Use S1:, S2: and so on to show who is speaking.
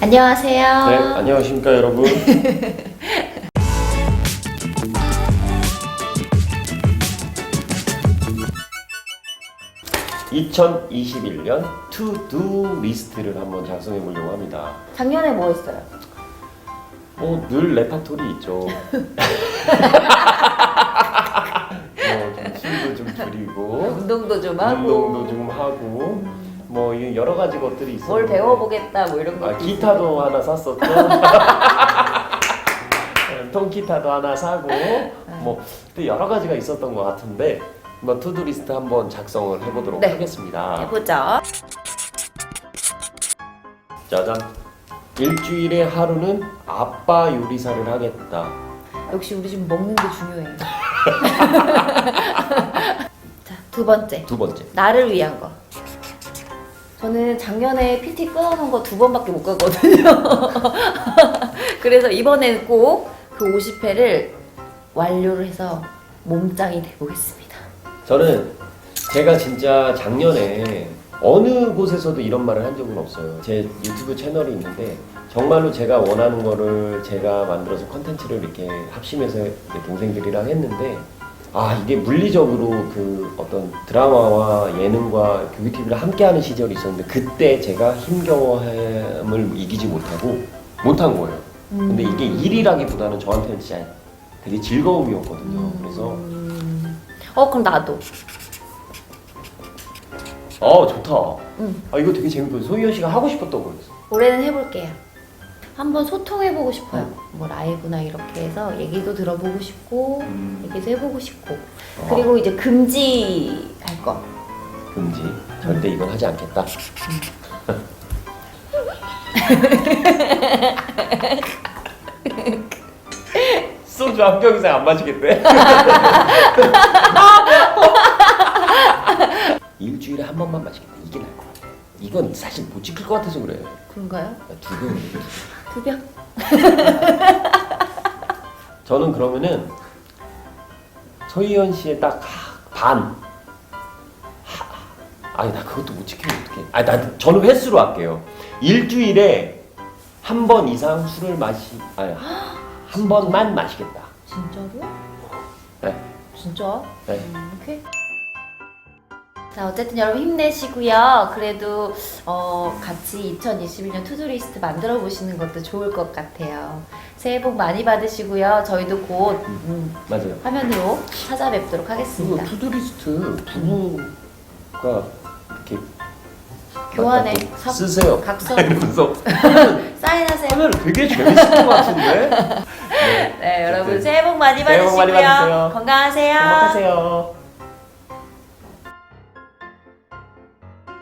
S1: 안녕하세요.
S2: 네, 안녕하십니까 여러분. 2021년 투두 리스트를 한번 작성해 보려고 합니다.
S1: 작년에 뭐 했어요?
S2: 뭐 늘 레파토리 있죠. 뭐좀 술도 좀 줄이고
S1: 운동도 좀 하고
S2: 운동도 좀 하고 뭐이 여러 가지 것들이 있어요.
S1: 뭘 배워보겠다 뭐 이런 거.
S2: 아, 기타도 하나 샀었고 통기타도 하나 사고 뭐또 여러 가지가 있었던 것 같은데 한번 투두리스트 한번 작성을 해보도록
S1: 네.
S2: 하겠습니다.
S1: 해보죠.
S2: 짜잔. 일주일에 하루는 아빠 요리사를 하겠다.
S1: 역시 우리 집 먹는 게 중요해요. 자, 두 번째.
S2: 두 번째.
S1: 나를 위한 거. 저는 작년에 PT 끊어놓은 거 두 번밖에 못 갔거든요. 그래서 이번에는 꼭그 50회를 완료를 해서 몸짱이 돼보겠습니다.
S2: 저는 제가 진짜 작년에 어느 곳에서도 이런 말을 한 적은 없어요. 제 유튜브 채널이 있는데 정말로 제가 원하는 거를 제가 만들어서 컨텐츠를 이렇게 합심해서 동생들이랑 했는데 아 이게 물리적으로 그 어떤 드라마와 예능과 교육 TV를 함께하는 시절이 있었는데 그때 제가 힘겨워함을 이기지 못하고 못한 거예요. 근데 이게 일이라기보다는 저한테는 진짜 되게 즐거움이었거든요. 그래서
S1: 음. 어, 그럼 나도.
S2: 어 좋다.
S1: 응.
S2: 아 이거 되게 재밌고 소희연 씨가 하고 싶었던 거였어.
S1: 올해는 해볼게요. 한번 소통해보고 싶어요. 뭐 라이브나 이렇게 해서 얘기도 들어보고 싶고,
S2: 음.
S1: 얘기도 해보고 싶고.
S2: 어.
S1: 그리고 이제 금지할 거.
S2: 금지. 절대 이건 하지 않겠다. 소주 한 병 이상 안 마시겠대. 일주일에 한 번만 마시겠다. 이게. 이건 사실 못 지킬 것 같아서 그래.
S1: 그런가요?
S2: 두 병.
S1: 두 병?
S2: 저는 그러면은 소희연 씨의 딱 반. 아니 나 그것도 못 지키면 어떡해. 아니 나 저는 횟수로 할게요. 일주일에 한 번 이상 술을 마시 아니 한 번만 마시겠다.
S1: 진짜로?
S2: 네.
S1: 진짜?
S2: 네.
S1: 음, 오케이. 자, 어쨌든 여러분 힘내시고요. 그래도 어, 같이 2021년 투두리스트 만들어 보시는 것도 좋을 것 같아요. 새해 복 많이 받으시고요. 저희도 곧 음,
S2: 맞아요.
S1: 화면으로 찾아뵙도록
S2: 그리고
S1: 하겠습니다.
S2: 투두리스트 부부가 이렇게
S1: 교환에
S2: 딱
S1: 삽-
S2: 쓰세요.
S1: 각서
S2: 이러면서
S1: 사인하세요.
S2: 하면 되게 재밌을 것 같은데. 네.
S1: 네, 여러분 새해 복 많이
S2: 새해 복 많이
S1: 받으시고요.
S2: 받으세요.
S1: 건강하세요.
S2: 행복하세요.